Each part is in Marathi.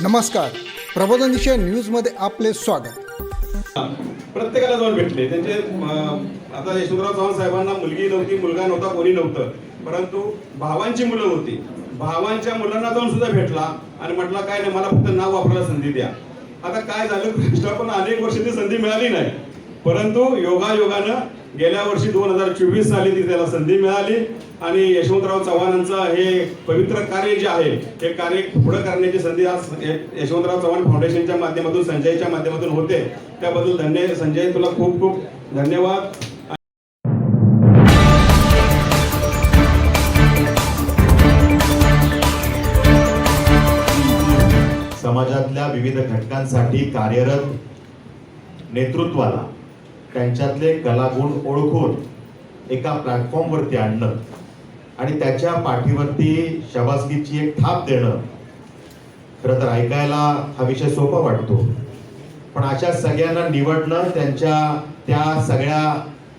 नमस्कार. प्रबोधनदिशा न्यूजमध्ये आपले स्वागत. प्रत्येकाला जाऊन भेटले. त्यांचे आता यशवंतराव चव्हाण साहेबांना मुलगी नव्हती मुलगा नव्हता कोणी नव्हतं. परंतु भावांची मुलं होती. भावांच्या मुलांना जाऊन सुद्धा भेटला आणि म्हटला काय नाही मला फक्त नाव वापरायला संधी द्या. आता काय झालं पण अनेक वर्ष ती संधी मिळाली नाही. परंतु योगायोगानं गेल्या वर्षी दोन हजार चोवीस साली ती त्याला संधी मिळाली आणि यशवंतराव चव्हाणांचं हे पवित्र कार्य जे आहे हे कार्य पुढे करण्याची संधी आज यशवंतराव चव्हाण फाउंडेशनच्या माध्यमातून संजयच्या माध्यमातून होते. त्याबद्दल धन्य संजय तुला खूप खूप धन्यवाद. समाजातल्या विविध घटकांसाठी कार्यरत नेतृत्वाला त्यांच्यातले कलागुण ओळखून एका प्लॅटफॉर्मवरती आणणं आणि त्याच्या पाठीवरती शबासकीची एक थाप देणं. खरं तर ऐकायला हा विषय सोपा वाटतो. पण अशा सगळ्यांना निवडणं त्यांच्या त्या सगळ्या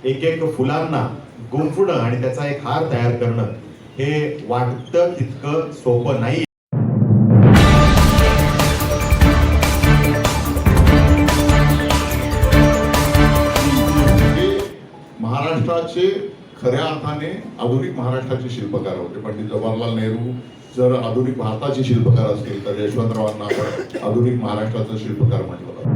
एक एक फुलांना गुंफणं आणि त्याचा एक हार तयार करणं हे वाटतं तितकं सोपं नाही आधुनिक महाराष्ट्राचे शिल्पकार होते. पंडित जवाहरलाल नेहरू जर आधुनिक भारताचे शिल्पकार असतील तर यशवंतरावांना आपण आधुनिक महाराष्ट्राचा शिल्पकार म्हटलं जातं.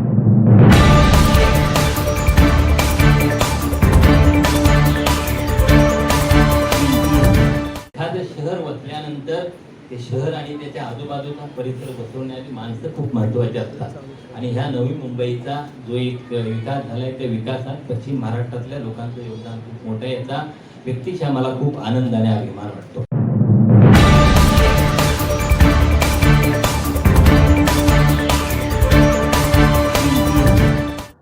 एखादं शहर वसल्यानंतर ते शहर आणि त्याच्या आजूबाजूचा परिसर बसवण्याची माणसं खूप महत्वाची असतात. आणि ह्या नवी मुंबईचा जो एक विकास झालाय त्या विकासात पश्चिम महाराष्ट्रातल्या लोकांचं योगदान खूप मोठं आहे. याचा व्यक्तीच्या मला खूप आनंदाने अभिमान वाटतो.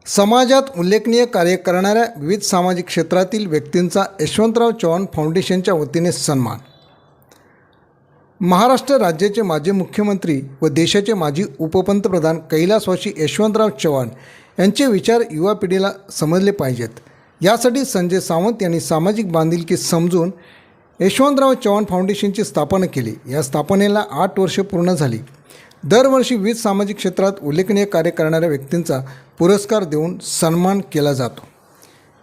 समाजात उल्लेखनीय कार्य करणाऱ्या विविध सामाजिक क्षेत्रातील व्यक्तींचा यशवंतराव चव्हाण फाउंडेशनच्या वतीने सन्मान. महाराष्ट्र राज्याचे माजी मुख्यमंत्री व देशाचे माजी उपपंतप्रधान कैलासवासी यशवंतराव चव्हाण यांचे विचार युवा पिढीला समजले पाहिजेत. यासाठी संजय सावंत यांनी सामाजिक बांधिलकी समजून यशवंतराव चव्हाण फाउंडेशनची स्थापना केली. या स्थापनेला आठ वर्षे पूर्ण झाली. दरवर्षी विविध सामाजिक क्षेत्रात उल्लेखनीय कार्य करणाऱ्या व्यक्तींचा पुरस्कार देऊन सन्मान केला जातो.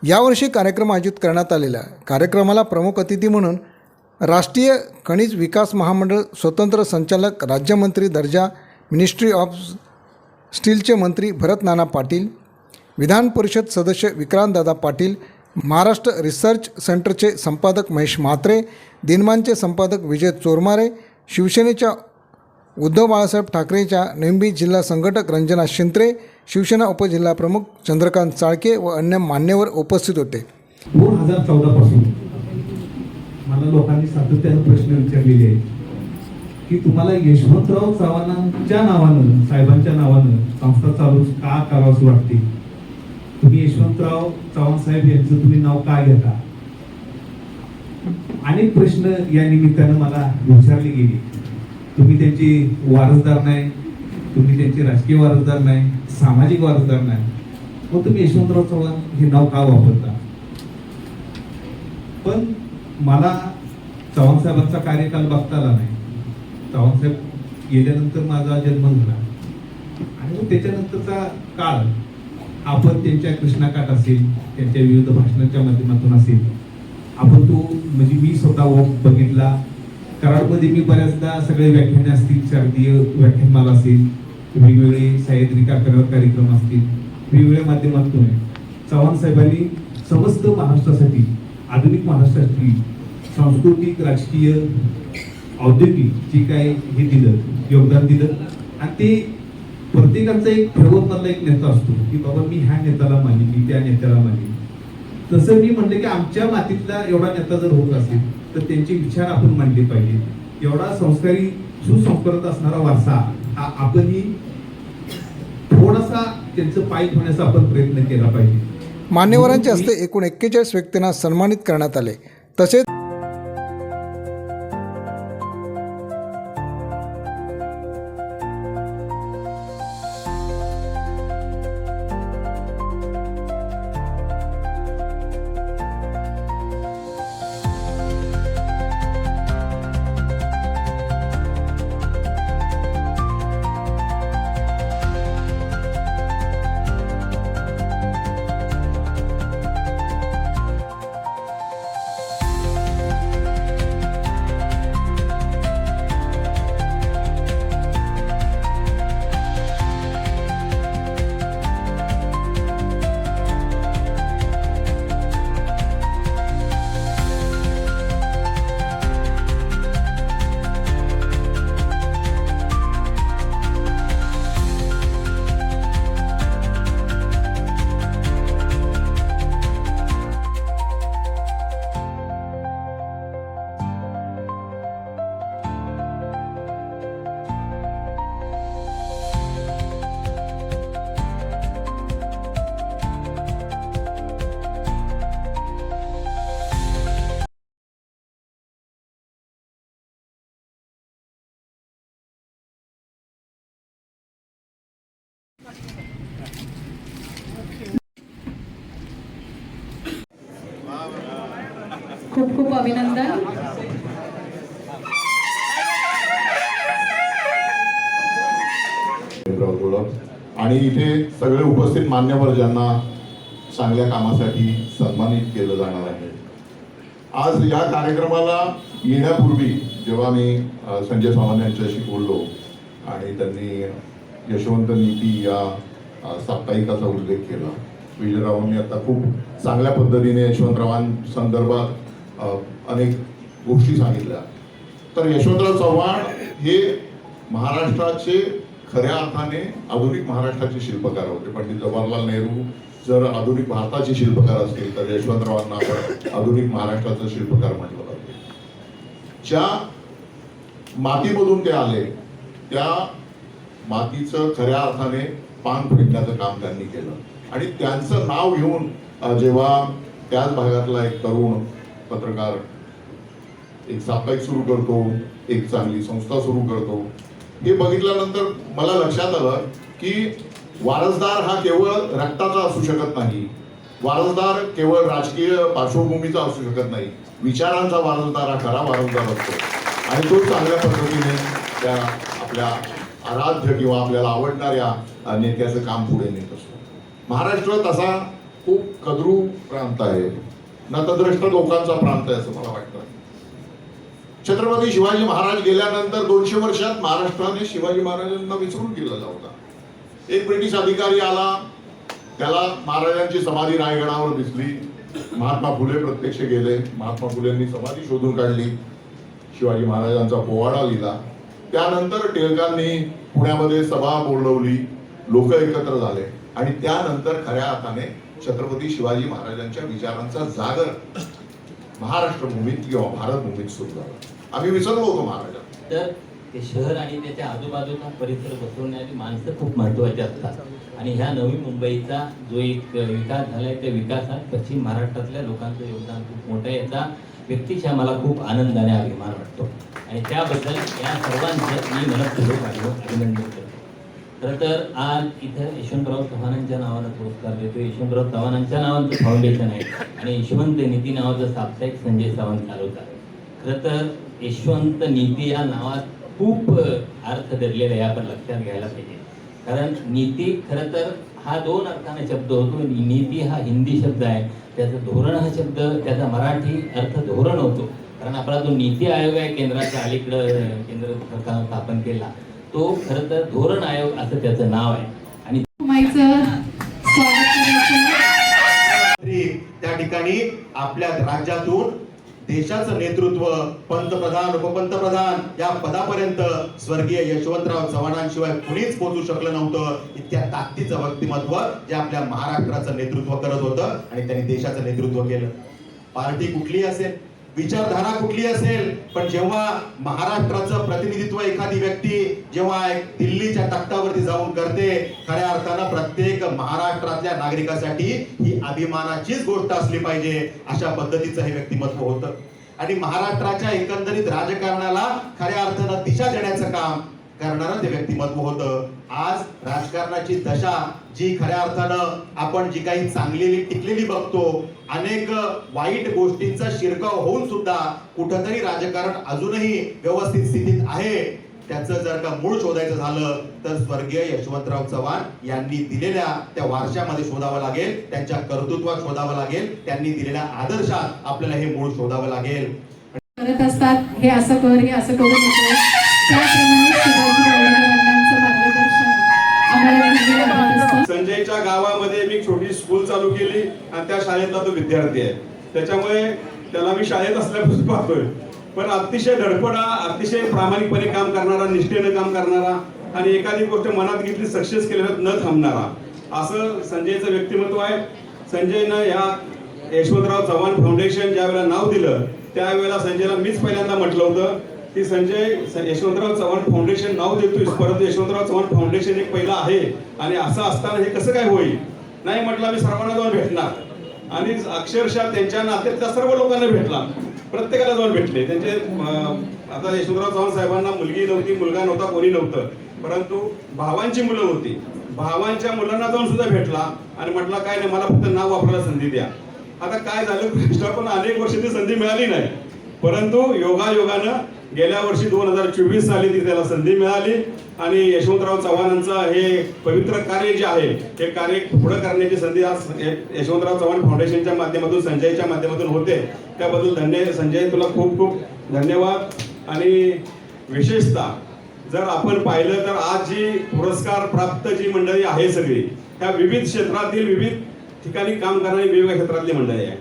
यावर्षी कार्यक्रम आयोजित करण्यात आलेला. कार्यक्रमाला प्रमुख अतिथी म्हणून राष्ट्रीय खनिज विकास महामंडळ स्वतंत्र संचालक राज्यमंत्री दर्जा मिनिस्ट्री ऑफ स्टीलचे मंत्री भरत नाना पाटील विधान परिषद सदस्य विक्रांतदादा पाटील महाराष्ट्र रिसर्च सेंटरचे संपादक महेश म्हात्रे दिनमानचे संपादक विजय चोरमारे शिवसेनेच्या उद्धव बाळासाहेब ठाकरेच्या नेमबी जिल्हा संघटक रंजना शिंत्रे शिवसेना उपजिल्हाप्रमुख चंद्रकांत चाळके व अन्य मान्यवर उपस्थित होते. दोन हजार चौदापासून मला लोकांनी सातत्यानं प्रश्न विचारलेले आहेत की तुम्हाला यशवंतराव चव्हाणांच्या नावानं साहेबांच्या नावानं संस्था चालू का करावंसं वाटते? तुम्ही यशवंतराव चव्हाण साहेब यांचं तुम्ही नाव का घेता? अनेक प्रश्न या निमित्तानं मला विचारले गेले. तुम्ही त्यांचे वारसदार नाही तुम्ही त्यांचे राजकीय वारसदार नाही सामाजिक वारसदार नाही. मग तुम्ही यशवंतराव चव्हाण हे नाव का वापरता? पण मला चव्हाण साहेबांचा कार्यकाल बघता आला नाही. चव्हाण साहेब गेल्यानंतर माझा जन्म झाला. आणि मग त्याच्यानंतरचा काळ आपण त्यांच्या कृष्णाकाठ असेल त्यांच्या विविध भाषणांच्या माध्यमातून असेल आपण तो म्हणजे मी स्वतः व- बघितला कराडमध्ये मी बऱ्याचदा सगळे व्याख्याने असतील शारदीय व्याख्यानमाला असेल वेगवेगळे सह्याद्रिका करत कार्यक्रम असतील वेगवेगळ्या माध्यमातून आहे. चव्हाण साहेबांनी समस्त महाराष्ट्रासाठी आधुनिक महाराष्ट्रासाठी सांस्कृतिक राजकीय औद्योगिक जे काय हे दिलं योगदान दिलं आणि ते प्रत्येकाचा एक ठरवून एक नेता असतो की बाबा मी ह्या नेत्याला मानी मी त्या नेत्याला मानी तसं मी म्हणलं की आमच्या मातीतला एवढा नेता जर होत असेल तर त्यांचे विचार आपण मांडले पाहिजे एवढा संस्कारी सुसंस्कृत असणारा वारसा हा आपणही थोडासा त्यांचं पाय ठेवण्याचा आपण प्रयत्न केला पाहिजे. मान्यवरांच्या हस्ते एकूण एक्केचाळीस व्यक्तींना सन्मानित करण्यात आले. तसेच खूप खूप अभिनंदन. आणि इथे सगळे उपस्थित मान्यवर ज्यांना चांगल्या कामासाठी सन्मानित केलं जाणार आहे. आज या कार्यक्रमाला येण्यापूर्वी जेव्हा मी संजय सावंत यांच्याशी बोललो आणि त्यांनी यशवंत नीती या साप्ताहिकाचा उल्लेख केला. विजयरावांनी आता खूप चांगल्या पद्धतीने यशवंतरावांसंदर्भात संदर्भात अनेक गोष्टी सांगितल्या. तर यशवंतराव चव्हाण हे महाराष्ट्राचे खऱ्या अर्थाने आधुनिक महाराष्ट्राचे शिल्पकार होते. पंडित जवाहरलाल नेहरू जर आधुनिक भारताचे शिल्पकार असतील तर यशवंतरावांना आपण आधुनिक महाराष्ट्राचा शिल्पकार म्हटलं जाते ज्या मातीमधून ते आले त्या मातीचं खऱ्या अर्थाने पान फेडण्याचं काम त्यांनी केलं. आणि त्यांचं नाव घेऊन जेव्हा त्याच भागातला एक तरुण पत्रकार एक साप्ताहिक सुरू करतो एक चांगली संस्था सुरू करतो. हे बघितल्यानंतर मला लक्षात आलं की वारसदार हा केवळ रक्ताचा असू शकत नाही. वारसदार केवळ राजकीय पार्श्वभूमीचा असू शकत नाही. विचारांचा वारसदार हा खरा वारसदार असतो. आणि तो चांगल्या पद्धतीने त्या आपल्या आराध्य किंवा आपल्याला आवडणाऱ्या नेत्याचं काम पुढे नेत असतो. महाराष्ट्र तसा खूप कद्रू प्रांत आहे. नतद्रष्ट लोकांचा प्रांत आहे असं मला वाटतं. छत्रपती शिवाजी महाराज गेल्यानंतर दोनशे वर्षात महाराष्ट्राने शिवाजी महाराजांना विसरून गेलेला होता. एक ब्रिटिश अधिकारी आला. त्याला महाराजांची समाधी रायगडावर दिसली. महात्मा फुले प्रत्यक्ष गेले. महात्मा फुलेंनी समाधी शोधून काढली. शिवाजी महाराजांचा पोवाडा लिहिला. त्यानंतर टिळकांनी पुण्यामध्ये सभा बोलवली लोक एकत्र झाले. आणि त्यानंतर खऱ्या अर्थाने छत्रपती शिवाजी महाराजांच्या विचारांचा जागर महाराष्ट्र भूमीत किंवा भारत भूमीत सुरू झाला. आम्ही विसरलो होतो महाराजांना. तर ते शहर आणि त्याच्या आजूबाजूचा परिसर बसवण्याची माणसं खूप महत्वाची असतात. आणि ह्या नवी मुंबईचा जो एक विकास झालाय त्या विकासात पश्चिम महाराष्ट्रातल्या लोकांचं योगदान खूप मोठं आहे. याचा व्यक्तीच्या मला खूप आनंदाने अभिमान वाटतो. आणि त्याबद्दल या सर्वांचं मी मनपूर्वक अभिनंदन करतो. खरं तर आज इथं यशवंतराव चव्हाणांच्या नावानं पुरस्कार देतो यशवंतराव चव्हाणांच्या नावाचं फाउंडेशन आहे. आणि यशवंत नीती नावाचं साप्ताहिक संजय सावंत चालवतात खरं तर यशवंत नीती या नावात खूप अर्थ धरलेला आहे आपण लक्षात घ्यायला पाहिजे. कारण नीती खरं तर हा दोन अर्थाने शब्द होतो. नीती हा हिंदी शब्द आहे. त्याचं धोरण हा शब्द त्याचा मराठी अर्थ धोरण होतो. कारण आपला जो नीती आयोग आहे केंद्राच्या अलीकडं केंद्र सरकारनं स्थापन केला तो खरं तर धोरण आयोग असं त्याचं नाव आहे. आणि त्या ठिकाणी आपल्या राज्यातून देशाचं नेतृत्व पंतप्रधान उपपंतप्रधान या पदापर्यंत स्वर्गीय यशवंतराव चव्हाणांशिवाय कुणीच पोहोचू शकलं नव्हतं. इतक्या ताकदीचं व्यक्तिमत्व जे आपल्या महाराष्ट्राचं नेतृत्व करत होतं आणि त्यांनी देशाचं नेतृत्व केलं. पार्टी कुठली असेल विचारधारा कुठली असेल पण जेव्हा महाराष्ट्राचं प्रतिनिधित्व एखादी व्यक्ती जेव्हा दिल्लीच्या तख्तावरती जाऊन करते खऱ्या अर्थानं प्रत्येक महाराष्ट्रातल्या नागरिकासाठी ही अभिमानाचीच गोष्ट असली पाहिजे अशा पद्धतीचं हे व्यक्तिमत्व होतं. आणि महाराष्ट्राच्या एकंदरीत राजकारणाला खऱ्या अर्थानं दिशा देण्याचं काम करणारं ते व्यक्तिमत्व होतं. आज राजकारणाची दशा जी खऱ्या अर्थानं आपण जी काही चांगलेली टिकलेली बघतो अनेक वाईट गोष्टींचा शिरकाव होऊन सुद्धा कुठंतरी राजकारण अजूनही व्यवस्थित स्थितीत आहे. त्याचं जर का मूळ शोधायचं झालं तर स्वर्गीय यशवंतराव चव्हाण यांनी दिलेल्या त्या वारशामध्ये शोधावं लागेल त्यांच्या कर्तृत्वात शोधावं लागेल त्यांनी दिलेल्या आदर्शात आपल्याला हे मूळ शोधावं लागेल. करत असतात हे असं कर हे असं करू नको. संजयच्या गावामध्ये मी छोटी स्कूल चालू केली आणि त्या शाळेतला तो विद्यार्थी आहे. त्याच्यामुळे त्याला मी शाळेत असल्यापासून पाहतोय. पण अतिशय धडपडा अतिशय प्रामाणिकपणे काम करणारा निष्ठेने काम करणारा आणि एखादी गोष्ट मनात घेतली सक्सेस केल्यावर न थांबणारा. असं संजयचं व्यक्तिमत्व आहे. संजयनं या यशवंतराव चव्हाण फाउंडेशन ज्या वेळेला नाव दिलं त्यावेळेला संजयला मीच पहिल्यांदा म्हटलं होतं की संजय यशवंतराव चव्हाण फाउंडेशन नाव देतोय परंतु यशवंतराव चव्हाण फाउंडेशन एक पहिलं आहे. आणि असं असताना हे कसं काय होईल? नाही म्हटलं मी सर्वांना जाऊन भेटणार. आणि अक्षरशः त्यांच्या नात्यातल्या सर्व लोकांना भेटला. प्रत्येकाला जाऊन भेटले. त्यांचे आता यशवंतराव चव्हाण साहेबांना मुलगी नव्हती मुलगा नव्हता कोणी नव्हतं. परंतु भावांची मुलं होती. भावांच्या मुलांना जाऊन सुद्धा भेटला. आणि म्हटला काय नाही मला फक्त नाव वापरायला संधी द्या. आता काय झालं? पण अनेक वर्ष ती संधी मिळाली नाही. परंतु योगायोगानं गेल्या वर्षी दोन हजार चोवीस साली ती त्याला संधी मिळाली आणि यशवंतराव चव्हाणांचं हे पवित्र कार्य जे आहे हे कार्य पुढं करण्याची संधी आज यशवंतराव चव्हाण फाउंडेशनच्या माध्यमातून संजयच्या माध्यमातून होते. त्याबद्दल धन्य संजय तुला खूप खूप धन्यवाद. आणि विशेषतः जर आपण पाहिलं तर आज जी पुरस्कार प्राप्त जी मंडळी आहे सगळी त्या विविध क्षेत्रातील विविध ठिकाणी काम करणारी वेगवेगळ्या क्षेत्रातली मंडळी आहे.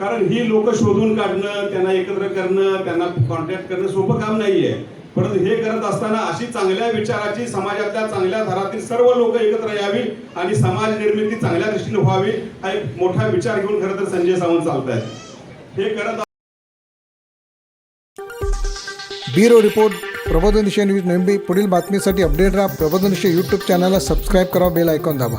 कारण ही लोक शोधून काढणं त्यांना एकत्र करणं त्यांना कॉन्टॅक्ट करणं सोपं काम नाहीये. परंतु हे करत असताना अशी चांगल्या विचाराची समाजातल्या चांगल्या थरातील सर्व लोक एकत्र यावी आणि समाज निर्मिती चांगल्या दृष्टीने व्हावी हा एक मोठा विचार घेऊन खरं तर संजय सावंत चालत आहेत हे करत ब्युरो रिपोर्ट प्रबोधन दिशा न्यूज नेमबी पुढील बातमीसाठी अपडेट राहा प्रबोधन दिशा यूट्यूब चॅनलला सबस्क्राईब करा बेल आयकॉन दाबा.